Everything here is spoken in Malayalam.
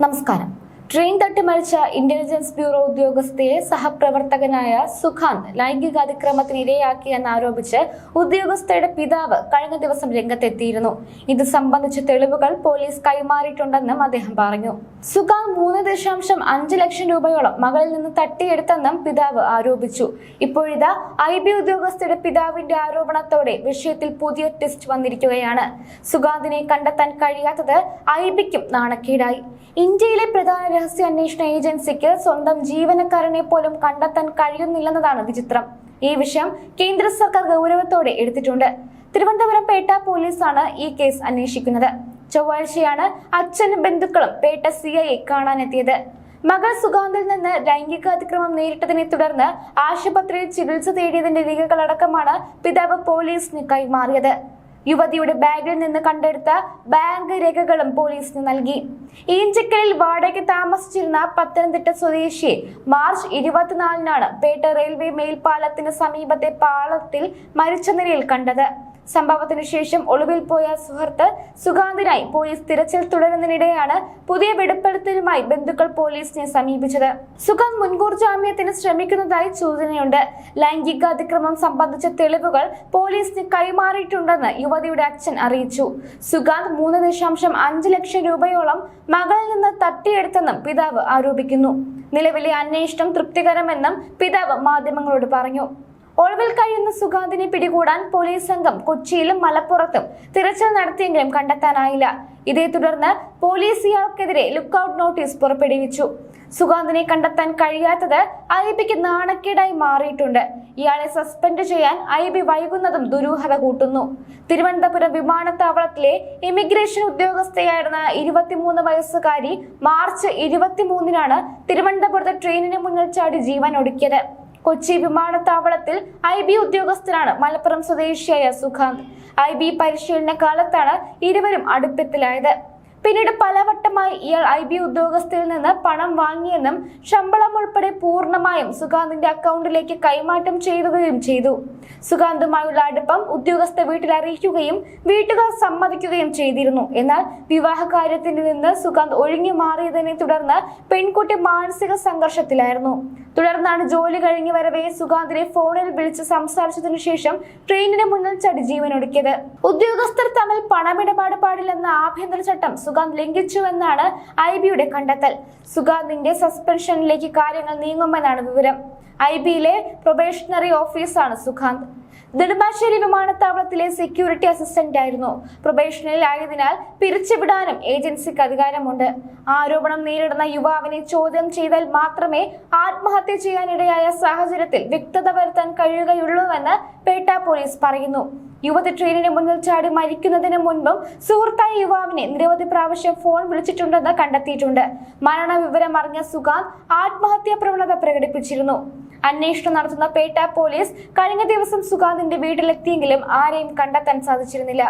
നമസ്കാരം. ട്രെയിൻ തട്ടി മരിച്ച ഇന്റലിജൻസ് ബ്യൂറോ ഉദ്യോഗസ്ഥയെ സഹപ്രവർത്തകനായ സുഖാന്ത് ലൈംഗിക അതിക്രമത്തിന് ഇരയാക്കി എന്നാരോപിച്ച് ഉദ്യോഗസ്ഥയുടെ പിതാവ് കഴിഞ്ഞ ദിവസം രംഗത്തെത്തിയിരുന്നു. ഇത് സംബന്ധിച്ച തെളിവുകൾ പോലീസ് കൈമാറിയിട്ടുണ്ടെന്നും അദ്ദേഹം പറഞ്ഞു. സുഖാന്ത് മൂന്ന് ദശാംശം അഞ്ച് ലക്ഷം രൂപയോളം മകളിൽ നിന്ന് തട്ടിയെടുത്തെന്നും പിതാവ് ആരോപിച്ചു. ഇപ്പോഴിതാ ഐ ബി ഉദ്യോഗസ്ഥയുടെ പിതാവിന്റെ ആരോപണത്തോടെ വിഷയത്തിൽ പുതിയ ടെസ്റ്റ് വന്നിരിക്കുകയാണ്. സുഖാന്തിനെ കണ്ടെത്താൻ കഴിയാത്തത് ഐ ബിക്കും നാണക്കേടായി. ഇന്ത്യയിലെ പ്രധാന രഹസ്യ അന്വേഷണ ഏജൻസിക്ക് സ്വന്തം ജീവനക്കാരനെ പോലും കണ്ടെത്താൻ കഴിയുന്നില്ലെന്നതാണ് വിചിത്രം. ഈ വിഷയം കേന്ദ്ര സർക്കാർ ഗൗരവത്തോടെ എടുത്തിട്ടുണ്ട്. തിരുവനന്തപുരം പേട്ട പോലീസാണ് ഈ കേസ് അന്വേഷിക്കുന്നത്. ചൊവ്വാഴ്ചയാണ് അച്ഛനും ബന്ധുക്കളും പേട്ട സി ഐ കാണാനെത്തിയത്. മകൾ സുഗാന്തിൽ നിന്ന് ലൈംഗിക അതിക്രമം നേരിട്ടതിനെ തുടർന്ന് ആശുപത്രിയിൽ ചികിത്സ തേടിയതിന്റെ രേഖകളടക്കമാണ് പിതാവ് പോലീസിന് കൈമാറിയത്. യുവതിയുടെ ബാഗിൽ നിന്ന് കണ്ടെടുത്ത ബാങ്ക് രേഖകളും പോലീസിന് നൽകി. ഈഞ്ചക്കലിൽ വാടകയ്ക്ക് താമസിച്ചിരുന്ന പത്തനംതിട്ട സ്വദേശിയെ മാർച്ച് ഇരുപത്തിനാലിനാണ് പേട്ട റെയിൽവേ മേൽപ്പാലത്തിന് സമീപത്തെ പാളത്തിൽ മരിച്ച നിലയിൽ കണ്ടത്. സംഭവത്തിന് ശേഷം ഒളിവിൽ പോയ സുഹൃത്ത് സുഗാന്തിനായി പോലീസ് തിരച്ചിൽ തുടരുന്നതിനിടെയാണ് പുതിയ വെളിപ്പെടുത്തലുമായി ബന്ധുക്കൾ പോലീസിനെ സമീപിച്ചത്. സുഗാന്ത് മുൻകൂർ ജാമ്യത്തിന് ശ്രമിക്കുന്നതായി സൂചനയുണ്ട്. ലൈംഗിക അതിക്രമം സംബന്ധിച്ച തെളിവുകൾ പോലീസിന് കൈമാറിയിട്ടുണ്ടെന്ന് യുവതിയുടെ അച്ഛൻ അറിയിച്ചു. സുഗാന്ത് മൂന്ന് ദശാംശം അഞ്ച് ലക്ഷം രൂപയോളം മകളിൽ നിന്ന് തട്ടിയെടുത്തെന്നും പിതാവ് ആരോപിക്കുന്നു. നിലവിലെ അന്വേഷണം തൃപ്തികരമെന്നും പിതാവ് മാധ്യമങ്ങളോട് പറഞ്ഞു. ഒളിവിൽ കഴിയുന്ന സുഗാന്തിനെ പിടികൂടാൻ പോലീസ് സംഘം കൊച്ചിയിലും മലപ്പുറത്തും തിരച്ചിൽ നടത്തിയെങ്കിലും കണ്ടെത്താനായില്ല. ഇതേ തുടർന്ന് പോലീസ് ഇയാൾക്കെതിരെ ലുക്കൌട്ട് നോട്ടീസ് പുറപ്പെടുവിച്ചു. സുഗാന്തിനെ കണ്ടെത്താൻ കഴിയാത്തത് ഐ ബിക്ക് നാണക്കേടായി മാറിയിട്ടുണ്ട്. ഇയാളെ സസ്പെൻഡ് ചെയ്യാൻ ഐ ബി വൈകുന്നതും ദുരൂഹത കൂട്ടുന്നു. തിരുവനന്തപുരം വിമാനത്താവളത്തിലെ ഇമിഗ്രേഷൻ ഉദ്യോഗസ്ഥയായിരുന്ന ഇരുപത്തിമൂന്ന് വയസ്സുകാരി മാർച്ച് ഇരുപത്തിമൂന്നിനാണ് തിരുവനന്തപുരത്ത് ട്രെയിനിന് മുന്നിൽ ചാടി ജീവൻ ഒടുക്കിയത് കൊച്ചി വിമാനത്താവളത്തിൽ ഐ ബി ഉദ്യോഗസ്ഥനാണ് മലപ്പുറം സ്വദേശിയായ സുഖാന്ത്. ഐ ബി പരിശീലന കാലത്താണ് ഇരുവരും അടുപ്പത്തിലായത്. പിന്നീട് പലവട്ടമായി ഇയാൾ ഐ ബി ഉദ്യോഗസ്ഥരിൽ നിന്ന് പണം വാങ്ങിയെന്നും ശമ്പളം ഉൾപ്പെടെ പൂർണമായും സുഗാന്തിന്റെ അക്കൗണ്ടിലേക്ക് കൈമാറ്റം ചെയ്യുകയും ചെയ്തു. സുഗാന്തുമായുള്ള അടുപ്പം ഉദ്യോഗസ്ഥ വീട്ടിൽ അറിയിക്കുകയും വീട്ടുകാർ സമ്മതിക്കുകയും ചെയ്തിരുന്നു. എന്നാൽ വിവാഹ കാര്യത്തിൽ നിന്ന് സുഗാന്ത് ഒഴിഞ്ഞു മാറിയതിനെ തുടർന്ന് പെൺകുട്ടി മാനസിക സംഘർഷത്തിലായിരുന്നു. തുടർന്നാണ് ജോലി കഴിഞ്ഞു വരവേ സുഗാന്തിനെ ഫോണിൽ വിളിച്ച് സംസാരിച്ചതിനു ശേഷം ട്രെയിനിന് മുന്നിൽ ചടി ജീവനൊടുക്കിയത്. ഉദ്യോഗസ്ഥർ തമ്മിൽ പണമിടപാട് പാടില്ലെന്ന ആഭ്യന്തര ചട്ടം സുഗാന്ത് ലംഘിച്ചുവെന്നാണ് ഐ ബിയുടെ കണ്ടെത്തൽ. സുഗാന്തിന്റെ സസ്പെൻഷനിലേക്ക് കാര്യങ്ങൾ നീങ്ങുമെന്നാണ് വിവരം. ഐ ബിയിലെ പ്രൊബേഷണറി ഓഫീസാണ് സുഗാന്ത്. നെടുമ്പാശ്ശേരി വിമാനത്താവളത്തിലെ സെക്യൂരിറ്റി അസിസ്റ്റന്റ് ആയിരുന്നു. പ്രൊബേഷനിൽ ആയതിനാൽ പിരിച്ചുവിടാനും ഏജൻസിക്ക് അധികാരമുണ്ട്. ആരോപണം നേരിടുന്ന യുവാവിനെ ചോദ്യം ചെയ്താൽ മാത്രമേ ആത്മഹത്യ ചെയ്യാനിടയായ സാഹചര്യത്തിൽ വ്യക്തത വരുത്താൻ കഴിയുകയുള്ളൂവെന്ന് പേട്ട പോലീസ് പറയുന്നു. യുവതി ട്രെയിനിന് മുന്നിൽ ചാടി മരിക്കുന്നതിന് മുൻപും സുഹൃത്തായ യുവാവിനെ നിരവധി പ്രാവശ്യം ഫോൺ വിളിച്ചിട്ടുണ്ടെന്ന് കണ്ടെത്തിയിട്ടുണ്ട്. മരണ വിവരം അറിഞ്ഞ സുഗാന്ത് ആത്മഹത്യാ പ്രവണത പ്രകടിപ്പിച്ചിരുന്നു. അന്വേഷണം നടത്തുന്ന പേട്ട പോലീസ് കഴിഞ്ഞ ദിവസം സുഗാന്തിന്റെ വീട്ടിലെത്തിയെങ്കിലും ആരെയും കണ്ടെത്താൻ സാധിച്ചിരുന്നില്ല